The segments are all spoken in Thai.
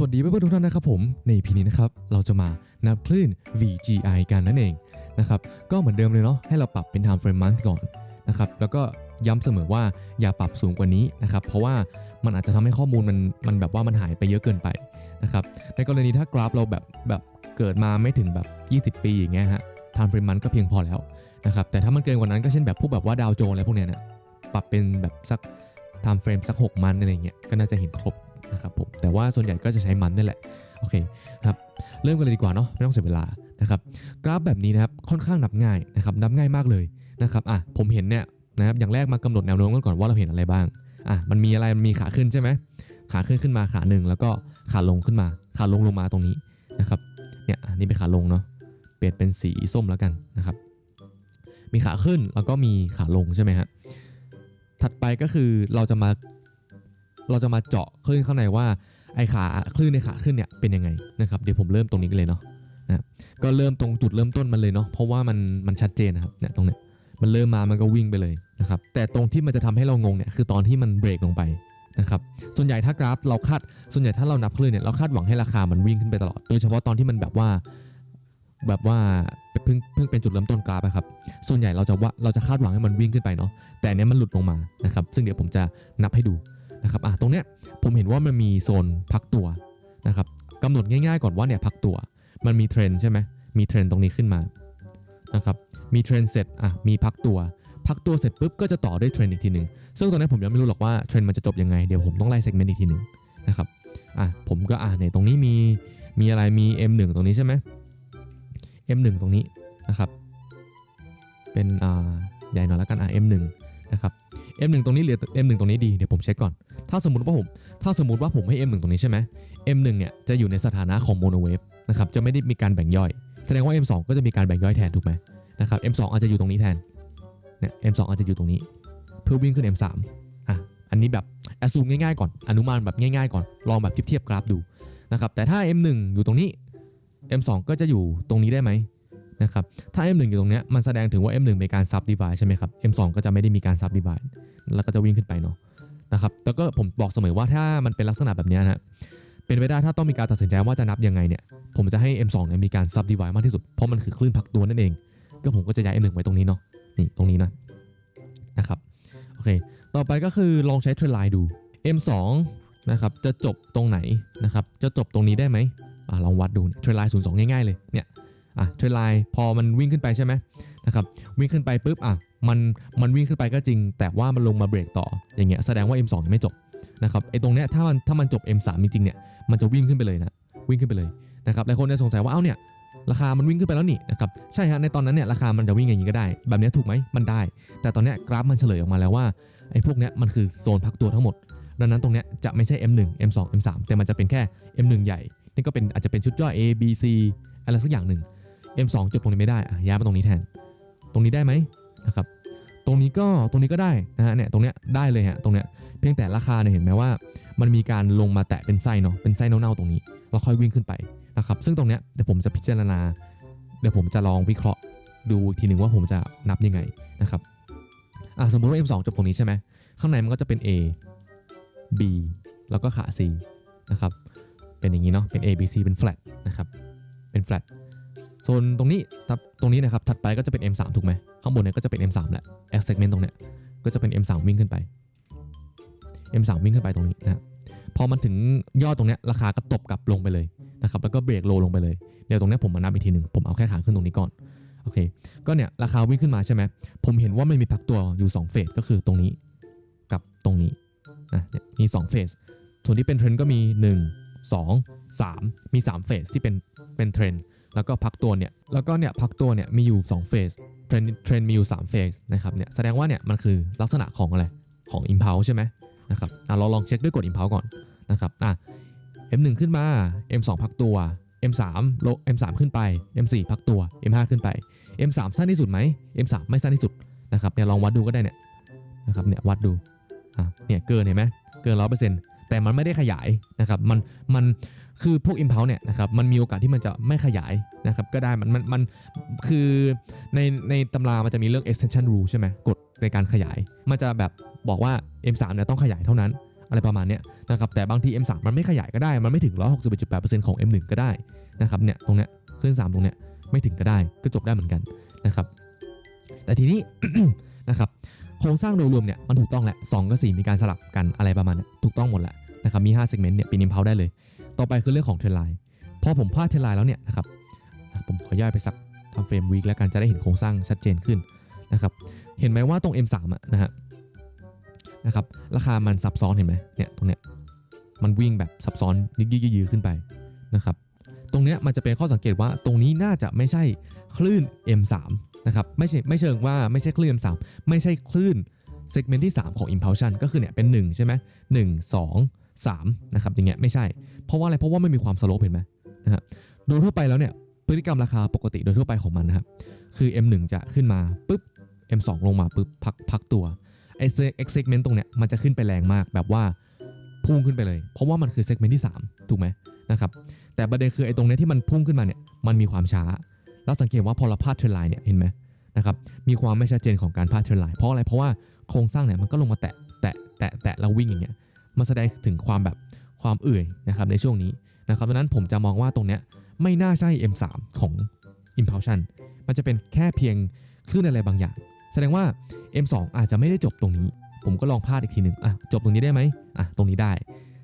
สวัสดีเพื่อนๆทุกท่านนะครับผม ใน EP นี้นะครับเราจะมานับคลื่น VGI กันนั่นเองนะครับก็เหมือนเดิมเลยเนาะให้เราปรับเป็น time frame month ก่อนนะครับแล้วก็ย้ำเสมอว่าอย่าปรับสูงกว่านี้นะครับเพราะว่ามันอาจจะทำให้ข้อมูลมันมันแบบว่ามันหายไปเยอะเกินไปนะครับในกรณีถ้ากราฟเราแบบแบบเกิดมาไม่ถึงแบบ 20 ปีอย่างเงี้ยฮะ time frame month ก็เพียงพอแล้วนะครับแต่ถ้ามันเกินกว่านั้นก็เช่นแบบพวกแบบว่าดาวโจนส์อะไรพวกเนี้ยนะปรับเป็นแบบสัก time frame สัก 6 มันอะไรเงี้ยก็น่าจะเห็นครบ นะครับผมแต่ว่าส่วนใหญ่ก็จะใช้มันนี่แหละโอเคครับเริ่มกันเลยดีกว่าเนาะไม่ต้องเสียเวลานะครับกราฟแบบนี้นะครับค่อนข้างนับง่ายนะครับนับง่ายมากเลยนะครับอะผมเห็นเนี่ยนะครับอย่างแรกมากำหนดแนวโน้มกันก่อนว่าเราเห็นอะไรบ้างอะมันมีอะไรมันมีขาขึ้นใช่ไหมขาขึ้นขึ้นมาขาหนึ่งแล้วก็ขาลงขึ้นมา ขาลงลงมาตรงนี้นะครับเนี่ยนนี้เป็นขาลงเนาะเปลี่ยนเป็นสีส้มแล้วกันนะครับ มีขาขึ้นแล้วก็มีขาลงใช่ไหมฮะถัดไปก็คือเราจะมา เราจะมาเจาะคลื่นข้างในว่าไอขาคลื่นในขาขึ้นเนี่ยเป็นยังไงนะครับเดี๋ยวผมเริ่มตรงนี้กันเลยเนาะนะก็เริ่มตรงจุดเริ่มต้นมันเลยเนาะเพราะว่ามันมันชัดเจนนะครับเนี่ยตรงเนี้ยมันเริ่มมามันก็วิ่งไปเลยนะครับแต่ตรงที่มันจะทำให้เรางงเนี่ยคือตอนที่มันเบรกลงไปนะครับส่วนใหญ่ถ้ากราฟเราคาดส่วนใหญ่ถ้าเรานับคลื่นเนี่ยเราคาดหวังให้ราคามันวิ่งขึ้นไปตลอด โดยเฉพาะตอนที่มันแบบว่าแบบว่าเพิ่งเพิ่งเป็นจุดเริ่มต้นกราฟอะครับ ส่วนใหญ่เราจะว่าเราจะคาดหวังให้มันวิ่งขึ้นไปเนาะแต่เนี้ยมันหลุดลงมานะครับซึ่งเดี๋ยวผมจะนับให้ดู นะครับอะตรงเนี้ยผมเห็นว่ามันมีโซนพักตัวนะครับกำหนดง่ายๆก่อนว่าเนี่ยพักตัว มันมีเทรนใช่ไหมมีเทรนตรงนี้ขึ้นมานะครับมีเทรนเสร็จอะมีพักตัว พักตัวเสร็จปุ๊บก็จะต่อด้วยเทรนอีกทีหนึ่งซึ่งตอนนี้ผมยังไม่รู้หรอกว่าเทรนมันจะจบยังไงเดี๋ยวผมต้องไล่เซกเมนต์อีกทีหนึ่งนะครับอะผมก็อะเนี่ยตรงนี้มีมีอะไรมี M1 ตรงนี้ใช่ไหม M1 ตรงนี้นะครับเป็นอ่าใหญ่หน่อยแล้วกันอะ M1 นะครับ M1 ตรงนี้เหลือ M1 ตรงนี้ดี เดี๋ยวผมเช็คก่อน ถ้าสมมติว่าผม ถ้าสมมติว่าผมให้ M1 ตรงนี้ใช่ไหม M1 เนี่ยจะอยู่ในสถานะของโมโนเวฟนะครับ จะไม่ได้มีการแบ่งย่อย แสดงว่า M2 ก็จะมีการแบ่งย่อยแทนถูกไหมนะครับ M2 อาจจะอยู่ตรงนี้แทน เนี่ย M2 อาจจะอยู่ตรงนี้ เพื่อวิ่งขึ้น M3 อะ อันนี้แบบแอสซูมง่ายๆก่อน อนุมานแบบง่ายๆก่อน ลองแบบเทียบกราฟดูนะครับ แต่ถ้า M1 อยู่ตรงนี้ M2 ก็จะอยู่ตรงนี้ได้ไหมนะครับ ถ้า M1 อยู่ตรงนี้มันแสดงถึงว่า M1 เป็นการซับดี i d e ใช่ไหมครับ M2 ก็จะไม่ได้มีการซับดี i d e แล้วก็จะวิ่งขึ้นไปเนาะนะครับแล้วก็ผมบอกเสมอว่าถ้ามันเป็นลักษณะแบบนี้นะฮะเป็นไปได้ถ้าต้องมีการตัดสินใจว่าจะนับยังไงเนี่ยผมจะให้ M2 เนี่ยมีการซับดีไวมากที่สุด เพราะมันคือคลื่นพักตัวนั่นเอง ก็ผมก็จะย้าย M1 ไว้ตรงนี้เนาะนี่ตรงนี้นะนะครับโอเคต่อไปก็คือลองใช้เทรนไลน์ดู M2 นะครับจะจบตรงไหนนะครับจะจบตรงนี้ได้ไหมอ่าลองวัดดูเทรนไลน์02ง่ายๆเลยเนี่ยอะเทรนไลน์พอมันวิ่งขึ้นไปใช่ไหมนะครับวิ่งขึ้นไปปุ๊บอะ มันมันวิ่งขึ้นไปก็จริง แต่ว่ามันลงมาเบรกต่ออย่างเงี้ยแสดงว่า M2 ยังไม่จบนะครับไอ้ตรงเนี้ยถ้ามันถ้ามันจบ M3 จริงๆเนี่ยมันจะวิ่งขึ้นไปเลยนะวิ่งขึ้นไปเลยนะครับหลายคนจะสงสัยว่าเอ้าเนี่ยราคามันวิ่งขึ้นไปแล้วนี่นะครับใช่ฮะในตอนนั้นเนี่ยราคามันจะวิ่งอย่างนี้ก็ได้ แบบเนี้ยถูกไหมมันได้ แต่ตอนเนี้ยกราฟมันเฉลยออกมาแล้วว่าไอ้พวกเนี้ยมันคือโซนพักตัวทั้งหมด ดังนั้นตรงเนี้ยจะไม่ใช่ M1 M2 M3 แต่มันจะเป็นแค่ M1 ใหญ่ นี่ก็เป็นอาจจะเป็นชุดย่อย A B C อะไรสักอย่างหนึ่ง M2 จบตรงนี้ไม่ได้อะย้ายมาตรงนี้แทน ตรงนี้ได้ไหม นะครับตรงนี้ก็ตรงนี้ก็ได้นะฮะเนี่ยตรงเนี้ยได้เลยฮะตรงเนี้ยเพียงแต่ราคาเนี่ยเห็นไหมว่า มันมีการลงมาแตะเป็นไส้เนาะเป็นไส้เน่าๆตรงนี้แล้วค่อยวิ่งขึ้นไปนะครับซึ่งตรงเนี้ยเดี๋ยวผมจะพิจารณา เดี๋ยวผมจะลองวิเคราะห์ดูอีกทีหนึ่งว่าผมจะนับยังไงนะครับอะสมมติว่า M2 จบตรงนี้ใช่ไหมข้างในมันก็จะเป็น A B แล้วก็ขา C นะครับเป็นอย่างนี้เนาะเป็น A B C เป็น flat นะครับเป็น flat ส่วนตรงนี้ตรงนี้นะครับถัดไปก็จะเป็น M3 ถูกไหม ข้างบนเนี่ยก็จะเป็น M3 แหละ X segment ตรงเนี้ยก็จะเป็น M3 วิ่งขึ้นไป M3 วิ่งขึ้นไปตรงนี้นะพอมันถึงยอดตรงเนี้ยราคาก็ตบกลับลงไปเลยนะครับแล้วก็เบรกโลลงไปเลยเดี๋ยวตรงเนี้ยผมมานับอีกทีหนึ่งผมเอาแค่ขาขึ้นตรงนี้ก่อนโอเคก็เนี่ยราคาวิ่งขึ้นมาใช่ไหมผมเห็นว่ามันมีพักตัวอยู่2เฟสก็คือตรงนี้กับตรงนี้นะมี2เฟสส่วนที่เป็นเทรนด์ก็มี 1 2 3 มี3เฟสที่เป็นเป็นเทรนด์แล้วก็พักตัวเนี่ยแล้วก็เนี่ยพักตัวเนี่ยมีอยู่2เฟส เทรนเทรนมีอยู่3เฟสนะครับเนี่ยแสดงว่าเนี่ยมันคือลักษณะของอะไรของ impulse ใช่ไหมนะครับอะเราลองเช็คด้วยกด impulse ก่อนนะครับอะ M1 ขึ้นมา M2 พักตัว M3 โล M3 ขึ้นไป M4 พักตัว M5 ขึ้นไป M3 สั้นที่สุดไหม M3 ไม่สั้นที่สุดนะครับเนี่ยลองวัดดูก็ได้เนี่ยนะครับเนี่ยวัดดูอะเนี่ยเกินเห็นไหมเกินร้อยเปอร์เซ็นต์แต่มันไม่ได้ขยายนะครับมันมัน คือพวก impulse เนี่ยนะครับมันมีโอกาสที่มันจะไม่ขยายนะครับก็ได้มันมันมันคือในในตำรามันจะมีเรื่อง extension rule ใช่ไหมกฎในการขยาย มันจะแบบบอกว่า M3 เนี่ยต้องขยายเท่านั้นอะไรประมาณเนี้ยนะครับแต่บางที M3 มันไม่ขยายก็ได้ มันไม่ถึง 161.8%ของ M1 ก็ได้นะครับเนี่ยตรงเนี้ยคลื่น3ตรงเนี้ยไม่ถึงก็ได้ก็จบได้เหมือนกันนะครับแต่ทีนี้นะครับโครงสร้างโดยรวมเนี่ยมันถูกต้องแหละ2กับ 4 มีการสลับกันอะไรประมาณเนี้ยถูกต้องหมดแหละนะครับมี5 segment เนี่ยเป็น impulse ได้เลย ต่อไปคือเรื่องของเทรนไลน์พอผมพลาดเทรนไลน์แล้วเนี่ยนะครับผมขอย่อยไปสักทำเฟรมวีคแล้วกันจะได้เห็นโครงสร้างชัดเจนขึ้นนะครับเห็นไหมว่าตรง M3 อะนะฮะนะครับราคามันซับซ้อนเห็นไหมเนี่ยตรงเนี้ยมันวิ่งแบบซับซ้อนยิกยือขึ้นไปนะครับตรงเนี้ยมันจะเป็นข้อสังเกตว่าตรงนี้น่าจะไม่ใช่คลื่น M3 นะครับไม่ใช่ไม่เชิงว่าไม่ใช่คลื่น M3 ไม่ใช่คลื่นเซกเมนต์ที่ 3 ของ impulsion ก็คือเนี่ยเป็น 1 ใช่ไหม1 2 3นะครับอย่างเงี้ยไม่ใช่ เพราะว่าอะไรเพราะว่าไม่มีความสโลปเห็นไหมนะฮะโดยทั่วไปแล้วเนี่ยพฤติกรรมราคาปกติโดยทั่วไปของมันนะครับคือ M1 จะขึ้นมาปุ๊บ M2 ลงมาปุ๊บพักพักตัวไอ้เอ็กเซกเมนต์ตรงเนี้ยมันจะขึ้นไปแรงมากแบบว่าพุ่งขึ้นไปเลย เพราะว่ามันคือเซกเมนต์ที่ 3 ถูกไหมนะครับแต่ประเด็นคือไอ้ตรงเนี้ยที่มันพุ่งขึ้นมาเนี่ยมันมีความช้า แล้วสังเกตว่าพอเราพาดเทรนไลน์เนี่ยเห็นไหมนะครับมีความไม่ชัดเจนของการพาดเทรนไลน์เพราะอะไรเพราะว่าโครงสร้างเนี่ยมันก็ลงมาแตะแตะแตะแตะแล้ววิ่งอย่างเงี้ยมันแสดงถึงความแบบ ความเอื่อยนะครับในช่วงนี้นะครับดังนั้นผมจะมองว่าตรงเนี้ยไม่น่าใช่ M3 ของ Impulsion มันจะเป็นแค่เพียงคลื่นอะไรบางอย่าง แสดงว่า M2 อาจจะไม่ได้จบตรงนี้ ผมก็ลองพลาดอีกทีหนึ่งอะจบตรงนี้ได้ไหมอะตรงนี้ได้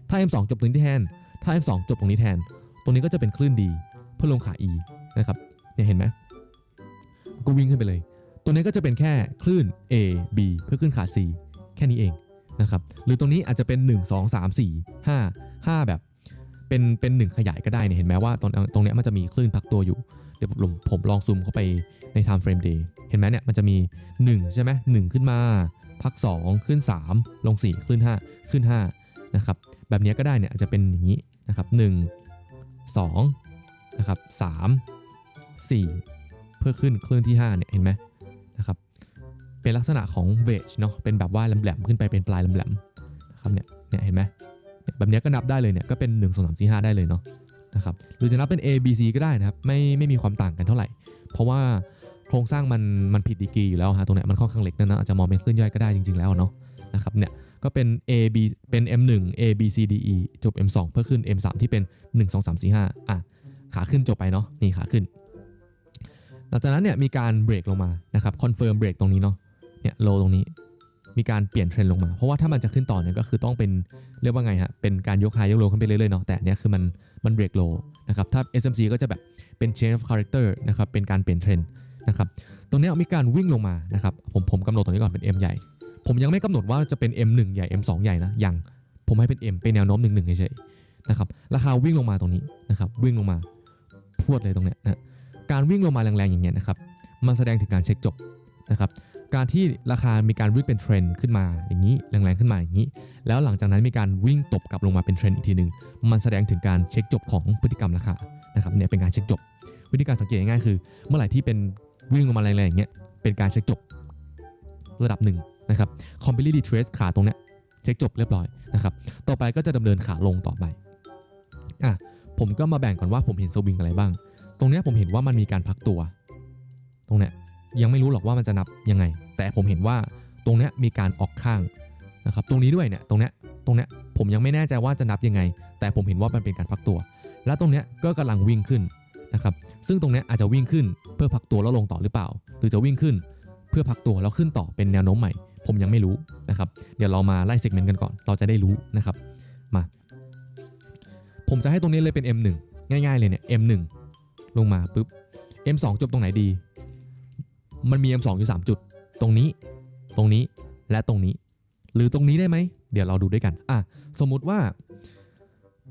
ถ้า M2 จบตรงนี้แทน ถ้า M2 จบตรงนี้แทน ตรงนี้ก็จะเป็นคลื่นดีเพื่อลงขา E นะครับเนี่ยเห็นไหมก็วิ่งขึ้นไปเลย ตัวนี้ก็จะเป็นแค่คลื่น A B เพื่อขึ้นขา C แค่นี้เอง นะครับหรือตรงนี้อาจจะเป็น 1 2 3 4 5 5 แบบเป็นเป็น 1 ขยายก็ได้เนี่ยเห็นไหมว่าตรงตรงเนี้ยมันจะมีคลื่นพักตัวอยู่ เดี๋ยวผมผมลองซูมเข้าไปใน time frame day เห็นไหมเนี่ยมันจะมี 1 ใช่ไหม1ขึ้นมา พัก 2 ขึ้น 3 ลง 4 ขึ้น 5 ขึ้น5นะครับแบบนี้ก็ได้เนี่ยอาจจะเป็นอย่างนี้นะครับ1 2นะครับ3 4 เพื่อขึ้นคลื่นที่5เนี่ยเห็นไหม เป็นลักษณะของเวจเนาะเป็นแบบว่าแหลมๆขึ้นไปเป็นปลายแหลมๆนะครับเนี่ยเนี่ยเห็นไหมเนี่ยแบบนี้ก็นับได้เลยเนี่ยก็เป็น 1 2 3 4 5 ได้เลยเนาะนะครับหรือจะนับเป็น A B C ก็ได้นะครับไม่ไม่มีความต่างกันเท่าไหร่ เพราะว่าโครงสร้างมันมันผิดดีกรีอยู่แล้วฮะตรงเนี้ยมันค่อนข้างเล็กนั่นนะอาจจะมองเป็นคลื่นย่อยก็ได้จริงๆแล้วเนาะนะครับเนี่ยก็เป็น A B เป็น M1 A B C D E จบ M2 เพื่อขึ้น M3 ที่เป็น 1 2 3 4 5อะขาขึ้นจบไปเนาะนี่ขาขึ้น หลังจากนั้นเนี่ยมีการเบรกลงมานะครับคอนเฟิร์มเบรกตรงนี้เนาะ เนี่ยโลตรงนี้มีการเปลี่ยนเทรนด์ลงมา เพราะว่าถ้ามันจะขึ้นต่อเนี่ยก็คือต้องเป็นเรียกว่าไงฮะ เป็นการยกไฮยกโลขึ้นไปเรื่อยๆเนาะ แต่เนี้ยคือมันมันเบรกโลนะครับ ถ้า SMC ก็จะแบบเป็น change of character นะครับ เป็นการเปลี่ยนเทรนด์นะครับ ตรงนี้มีการวิ่งลงมานะครับ ผมผมกำหนดตรงนี้ก่อนเป็น M ใหญ่ ผมยังไม่กำหนดว่าจะเป็น M1 ใหญ่ M2 ใหญ่นะ ยังผมให้เป็น M เป็นแนวโน้ม1 1เฉยๆนะครับ ราคาวิ่งลงมาตรงนี้นะครับ วิ่งลงมาพวดเลยตรงเนี้ยนะ การวิ่งลงมาแรงๆอย่างเงี้ยนะครับ มันแสดงถึงการเช็คจบนะครับ การที่ราคามีการวิ่งเป็นเทรนด์ขึ้นมาอย่างนี้แรงๆขึ้นมาอย่างนี้ แล้วหลังจากนั้นมีการวิ่งตบกลับลงมาเป็นเทรนด์อีกทีหนึ่งมันแสดงถึงการเช็คจบของพฤติกรรมราคานะครับเนี่ยเป็นการเช็คจบ วิธีการสังเกตง่ายๆคือ เมื่อไหร่ที่เป็นวิ่งลงมาแรงๆอย่างเงี้ยเป็นการเช็คจบระดับหนึ่งนะครับ completely trace ขาตรงเนี้ยเช็คจบเรียบร้อยนะครับต่อไปก็จะดำเนินขาลงต่อไปอะผมก็มาแบ่งก่อนว่าผมเห็นสวิงอะไรบ้าง ตรงเนี้ยผมเห็นว่ามันมีการพักตัว ตรงเนี้ย ยังไม่รู้หรอกว่ามันจะนับยังไง แต่ผมเห็นว่าตรงเนี้ยมีการออกข้างนะครับตรงนี้ด้วยเนี่ยตรงเนี้ยตรงเนี้ยผมยังไม่แน่ใจว่าจะนับยังไง แต่ผมเห็นว่ามันเป็นการพักตัว และตรงเนี้ยก็กำลังวิ่งขึ้นนะครับซึ่งตรงเนี้ยอาจจะวิ่งขึ้นเพื่อพักตัวแล้วลงต่อหรือเปล่า หรือจะวิ่งขึ้นเพื่อพักตัวแล้วขึ้นต่อเป็นแนวโน้มใหม่ ผมยังไม่รู้นะครับเดี๋ยวเรามาไล่เซกเมนต์กันก่อน เราจะได้รู้นะครับมา ผมจะให้ตรงนี้เลยเป็น M1 ง่ายๆเลยเนี่ย M1 ลงมาปุ๊บ M2 จบตรงไหนดี มันมี M2 อยู่ 3 จุด ตรงนี้ ตรงนี้ และตรงนี้ หรือตรงนี้ได้ไหม เดี๋ยวเราดูด้วยกัน อะ สมมุติว่า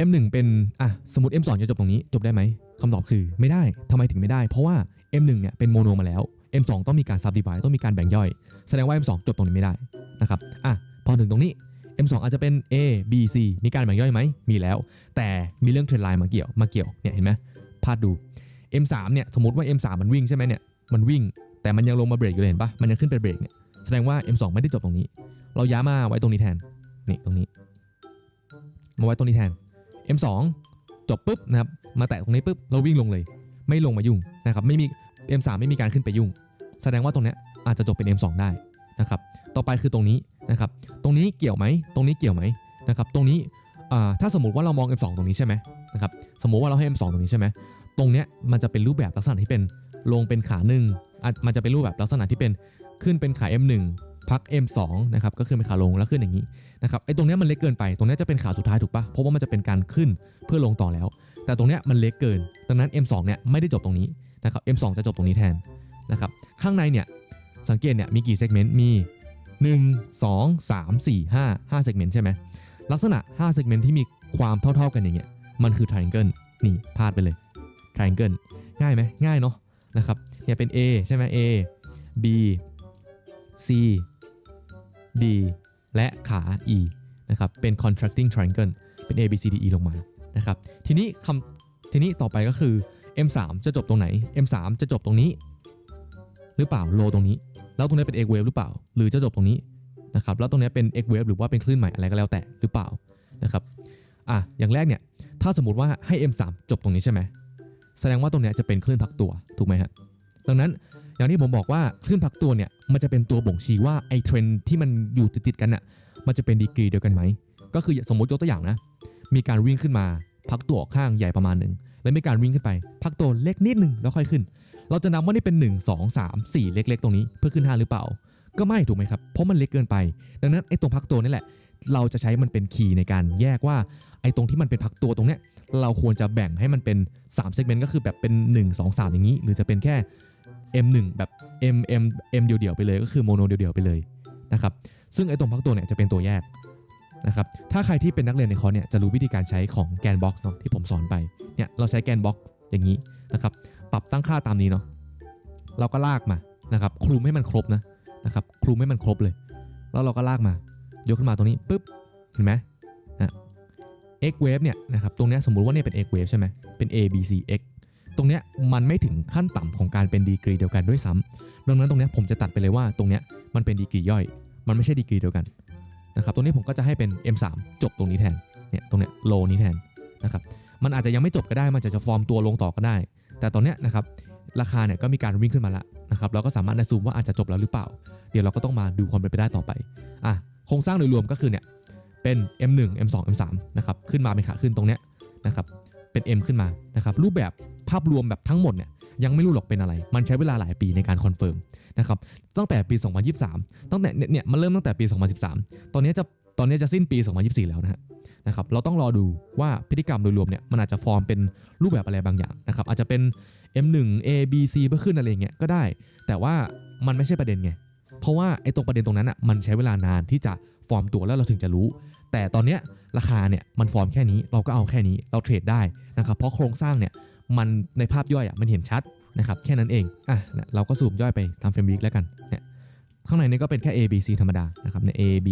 M1 เป็น อะ สมมติ M2 จะจบตรงนี้ จบได้ไหมคำตอบคือไม่ได้ทำไมถึงไม่ได้ เพราะว่า M1 เนี่ยเป็นโมโนมาแล้ว M2 ต้องมีการ subdivide ต้องมีการแบ่งย่อย แสดงว่า M2 จบตรงนี้ไม่ได้นะครับ อะ พอถึงตรงนี้ M2 อาจจะเป็น A B C มีการแบ่งย่อยไหม มีแล้ว แต่มีเรื่องเทรนไลน์มาเกี่ยว มาเกี่ยว เนี่ยเห็นไหมพาดดู M3 เนี่ย สมมติว่า M3 มันวิ่งใช่ไหมเนี่ย มันวิ่ง แต่มันยังลงมาเบรกอยู่เลยเห็นปะมันยังขึ้นไปเบรกเนี่ยแสดงว่า M2 ไม่ได้จบตรงนี้ เราย้ายมาไว้ตรงนี้แทนนี่ตรงนี้ มาไว้ตรงนี้แทน M2 จบปุ๊บนะครับมาแตะตรงนี้ปุ๊บเราวิ่งลงเลย ไม่ลงมายุ่งนะครับไม่มี M3 ไม่มีการขึ้นไปยุ่ง แสดงว่าตรงเนี้ยอาจจะจบเป็น M2 ได้นะครับต่อไปคือตรงนี้นะครับตรงนี้เกี่ยวไหมตรงนี้เกี่ยวไหมนะครับตรงนี้อ่าถ้าสมมติว่าเรามอง M2 ตรงนี้ใช่ไหมนะครับสมมติว่าเราให้ M2 ตรงนี้ใช่ไหมตรงเนี้ยมันจะเป็นรูปแบบลักษณะที่เป็น ลงเป็นขาหนึ่งมันจะเป็นรูปแบบลักษณะที่เป็นขึ้นเป็นขา M1 พัก M2 นะครับก็ขึ้นเป็นขาลงแล้วขึ้นอย่างนี้นะครับไอ้ตรงนี้มันเล็กเกินไปตรงนี้จะเป็นขาสุดท้ายถูกปะเพราะว่ามันจะเป็นการขึ้นเพื่อลงต่อแล้ว แต่ตรงนี้มันเล็กเกิน ดังนั้น M2 เนี่ยไม่ได้จบตรงนี้นะครับ M2 จะจบตรงนี้แทนนะครับข้างในเนี่ยสังเกตเนี่ยมีกี่เซกเมนต์มี 1 2 3 4 5 5เซกเมนต์ใช่ไหมลักษณะ5เซกเมนต์ที่มีความเท่า ๆกันอย่างเงี้ยมันคือ triangle นี่พลาดไปเลย triangle ง่ายไหมง่ายเนาะ นะครับเนี่ยเป็น A ใช่ไหม A B C D และขา E นะครับเป็น contracting triangle เป็น A B C D E ลงมานะครับทีนี้คำทีนี้ต่อไปก็คือ M3 จะจบตรงไหน M3 จะจบตรงนี้ หรือเปล่าโลตรงนี้ แล้วตรงนี้เป็น X wave หรือเปล่า หรือจะจบตรงนี้นะครับแล้วตรงนี้เป็น X wave หรือว่าเป็นคลื่นใหม่อะไรก็แล้วแต่หรือเปล่านะครับอะอย่างแรกเนี่ยถ้าสมมติว่าให้ M3 จบตรงนี้ใช่ไหม แสดงว่าตรงเนี้ยจะเป็นคลื่นพักตัวถูกไหมฮะดังนั้นอย่างที่ผมบอกว่าคลื่นพักตัวเนี่ยมันจะเป็นตัวบ่งชี้ว่าไอ้เทรนที่มันอยู่ติดๆกันน่ะมันจะเป็นดีกรีเดียวกันไหมก็คือสมมติยกตัวอย่างนะ มีการวิ่งขึ้นมาพักตัวออกข้างใหญ่ประมาณหนึ่งแล้วมีการวิ่งขึ้นไป พักตัวเล็กนิดหนึ่งแล้วค่อยขึ้น เราจะนับว่านี่เป็น 1 2 3 4 เล็ก ๆ ตรงนี้เพื่อขึ้น 5 หรือเปล่า ก็ไม่ถูกไหมครับเพราะมันเล็กเกินไป ดังนั้นไอ้ตรงพักตัวนี่แหละ เราจะใช้มันเป็นคีย์ในการแยกว่าไอ้ตรงที่มันเป็นพักตัวตรงเนี้ยเราควรจะแบ่งให้มันเป็น3 segment ก็คือแบบเป็น 1 2 3 อย่างนี้ หรือจะเป็นแค่ M1 แบบ M M M เดียวๆไปเลยก็คือโมโนเดียวๆไปเลยนะครับซึ่งไอ้ตรงพักตัวเนี่ยจะเป็นตัวแยกนะครับถ้าใครที่เป็นนักเรียนในคอร์สเนี่ยจะรู้วิธีการใช้ของแกนบ็อกเนาะที่ผมสอนไปเนี่ยเราใช้แกนบ็อกอย่างนี้นะครับปรับตั้งค่าตามนี้เนาะเราก็ลากมานะครับคลุมให้มันครบนะนะครับคลุมให้มันครบเลย แล้วเราก็ลากมา ยกขึ้นมาตรงนี้ปุ๊บเห็นไหมนะ x wave เนี่ยนะครับตรงนี้สมมุติว่าเนี่ยเป็น x wave ใช่ไหมเป็น a b c x ตรงเนี้ยมันไม่ถึงขั้นต่ำของการเป็นดีกรีเดียวกันด้วยซ้ำดังนั้นตรงเนี้ยผมจะตัดไปเลยว่าตรงเนี้ยมันเป็นดีกรีย่อย มันไม่ใช่ดีกรีเดียวกันนะครับตรงนี้ผมก็จะให้เป็น m3 จบตรงนี้แทนเนี่ยตรงเนี้ยโลนี้แทนนะครับมันอาจจะยังไม่จบก็ได้มันอาจจะฟอร์มตัวลงต่อก็ได้ แต่ตอนเนี้ยนะครับราคาเนี่ยก็มีการวิ่งขึ้นมาแล้วนะครับเราก็สามารถในซูมว่าอาจจะจบแล้วหรือเปล่า เดี๋ยวเราก็ต้องมาดูความเป็นไปได้ต่อไปอะ รงสร้างโดยรวมก็คือเนี่ยเป็น M1 M2 M3 นะครับขึ้นมาเป็นขาขึ้นตรงเนี้ยนะครับเป็น M ขึ้นมานะครับรูปแบบภาพรวมแบบทั้งหมดเนี่ยยังไม่รู้หรอกเป็นอะไร มันใช้เวลาหลายปีในการคอนเฟิร์มนะครับตั้งแต่ปี 2023 ตั้งแต่เนี่ยเนี่ยมันเริ่มตั้งแต่ปี 2013 ตอนนี้จะตอนนี้จะสิ้นปี 2024 แล้วนะฮะนะครับเราต้องรอดูว่าพฤติกรรมโดยรวมเนี่ยมันอาจจะฟอร์มเป็นรูปแบบอะไรบางอย่างนะครับอาจจะเป็น M1 A B C เพื่อขึ้นอะไรเงี้ยก็ได้ แต่ว่ามันไม่ใช่ประเด็นไง เพราะว่าไอ้ตรงประเด็นตรงนั้นอะมันใช้เวลานานที่จะฟอร์มตัวแล้วเราถึงจะรู้ แต่ตอนเนี้ยราคาเนี่ยมันฟอร์มแค่นี้เราก็เอาแค่นี้เราเทรดได้นะครับเพราะโครงสร้างเนี่ยมันในภาพย่อยอะมันเห็นชัดนะครับแค่นั้นเองอะเราก็สูมย่อยไปตามเฟรมวิกแล้วกันเนี่ยข้างในนี่ก็เป็นแค่ A B C ธรรมดานะครับใน A B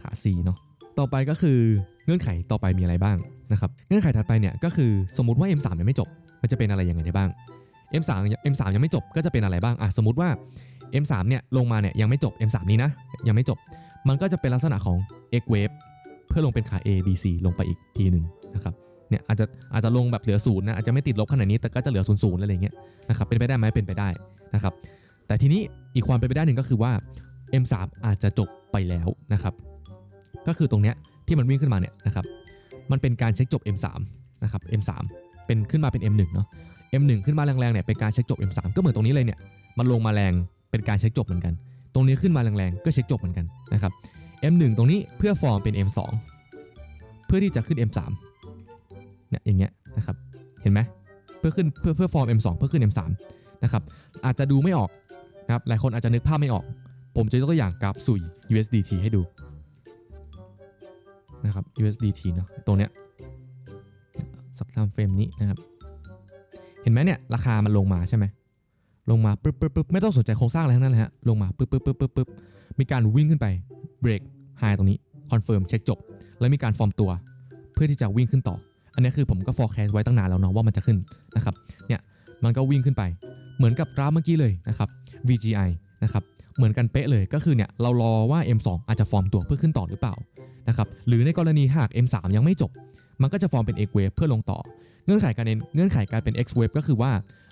ขา C เนาะต่อไปก็คือเงื่อนไขต่อไปมีอะไรบ้างนะครับเงื่อนไขถัดไปเนี่ยก็คือสมมติว่า M3 ยังไม่จบ มันจะเป็นอะไรยังไงได้บ้าง M3 M3 ยังไม่จบก็จะเป็นอะไรบ้างอะสมมติว่า M3 เนี่ยลงมาเนี่ยยังไม่จบ M3 นี้นะ ยังไม่จบ มันก็จะเป็นลักษณะของ X wave เพื่อลงเป็นขา A B C ลงไปอีกทีหนึ่งนะครับเนี่ยอาจจะอาจจะลงแบบเหลือศูนย์นะอาจจะไม่ติดลบขนาดนี้แต่ก็จะเหลือศูนย์ศูนย์อะไรเงี้ยนะครับเป็นไปได้ไหมเป็นไปได้นะครับแต่ทีนี้อีกความเป็นไปได้หนึ่งก็คือว่า M3 อาจจะจบไปแล้วนะครับก็คือตรงเนี้ยที่มันวิ่งขึ้นมาเนี่ยนะครับมันเป็นการเช็คจบ M3 นะครับ M3 เป็นขึ้นมาเป็น M1 เนาะ M1 ขึ้นมาแรงๆเนี่ยเป็นการเช็คจบ M3 ก็เหมือนตรงนี้เลยเนี่ยมันลงมาแรง เป็นการเช็คจบเหมือนกัน ตรงนี้ขึ้นมาแรงๆ ก็เช็คจบเหมือนกันนะครับ M1 ตรงนี้เพื่อฟอร์มเป็น M2 เพื่อที่จะขึ้น M3 เนี่ยอย่างเงี้ยนะครับ เห็นไหมเพื่อขึ้นเพื่อเพื่อฟอร์ม M2 เพื่อขึ้น M3 นะครับอาจจะดูไม่ออกนะครับหลายคนอาจจะนึกภาพไม่ออก ผมจะยกตัวอย่างกราฟซุย USDT ให้ดูนะครับ USDT เนาะตรงเนี้ยสักตามเฟรมนี้นะครับ เห็นไหมเนี่ยราคามันลงมาใช่ไหม ลงมาปึ๊บปึ๊บปึ๊บไม่ต้องสนใจโครงสร้างอะไรทั้งนั้นเลยฮะลงมาปึ๊บปึ๊บปึ๊บปึ๊บปึ๊บมีการวิ่งขึ้นไปเบรกไฮตรงนี้คอนเฟิร์มเช็คจบ แล้วมีการฟอร์มตัว เพื่อที่จะวิ่งขึ้นต่อ อันนี้คือผมก็ forecast ไว้ตั้งนานแล้วเนาะว่ามันจะขึ้นนะครับเนี่ยมันก็วิ่งขึ้นไปเหมือนกับกราฟเมื่อกี้เลยนะครับ VGI นะครับเหมือนกันเป๊ะเลยก็คือเนี่ยเรารอว่า M2 อาจจะฟอร์มตัวเพื่อขึ้นต่อหรือเปล่านะครับหรือในกรณีหาก M3 ยังไม่จบ มันก็จะฟอร์มเป็น X wave เพื่อลงต่อ เงื่อนไขการเงื่อนไขการเป็น X wave ก็คือว่า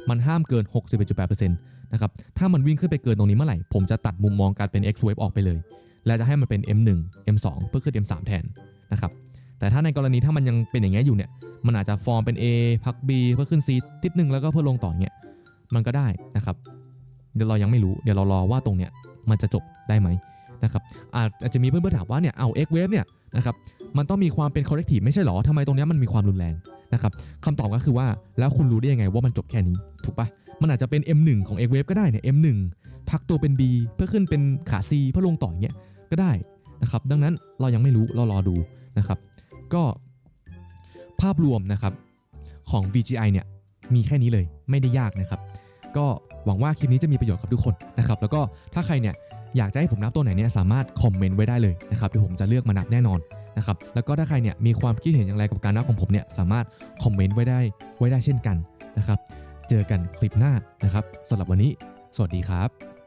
มันห้ามเกิน 61.8%นะครับถ้ามันวิ่งขึ้นไปเกินตรงนี้เมื่อไหร่ ผมจะตัดมุมมองการเป็น X wave ออกไปเลย และจะให้มันเป็น M1 M2 เพื่อขึ้น M3 แทนนะครับแต่ถ้าในกรณีถ้ามันยังเป็นอย่างเงี้ยอยู่เนี่ยมันอาจจะฟอร์มเป็น A พัก B เพื่อขึ้น C ทิศหนึ่งแล้วก็เพื่อลงต่อเงี้ยมันก็ได้นะครับ เดี๋ยวเรายังไม่รู้เดี๋ยวเรารอว่าตรงเนี้ยมันจะจบได้ไหมนะครับอาจอาจจะมีเพื่อนๆถามว่าเนี่ยเอา X wave เนี่ยนะครับมันต้องมีความเป็น corrective ไม่ใช่หรอทำไมตรงเนี้ยมันมีความรุนแรง นะครับคำตอบก็คือว่าแล้วคุณรู้ได้ยังไงว่ามันจบแค่นี้ ถูกปะมันอาจจะเป็น M1 ของ X wave ก็ได้เนี่ย M1 พักตัวเป็น B เพื่อขึ้นเป็นขา C เพื่อลงต่ออย่างเงี้ยก็ได้นะครับดังนั้นเรายังไม่รู้เรารอดูนะครับ ก็ภาพรวมนะครับของ VGI เนี่ยมีแค่นี้เลยไม่ได้ยากนะครับ ก็หวังว่าคลิปนี้จะมีประโยชน์กับทุกคนนะครับ แล้วก็ถ้าใครเนี่ยอยากจะให้ผมนับตัวไหนเนี่ยสามารถคอมเมนต์ไว้ได้เลยนะครับเดี๋ยวผมจะเลือกมานับแน่นอน นะครับแล้วก็ถ้าใครเนี่ยมีความคิดเห็นอย่างไรกับการนับของผมเนี่ยสามารถคอมเมนต์ไว้ได้ไว้ได้เช่นกันนะครับ เจอกันคลิปหน้านะครับสำหรับวันนี้ สวัสดีครับ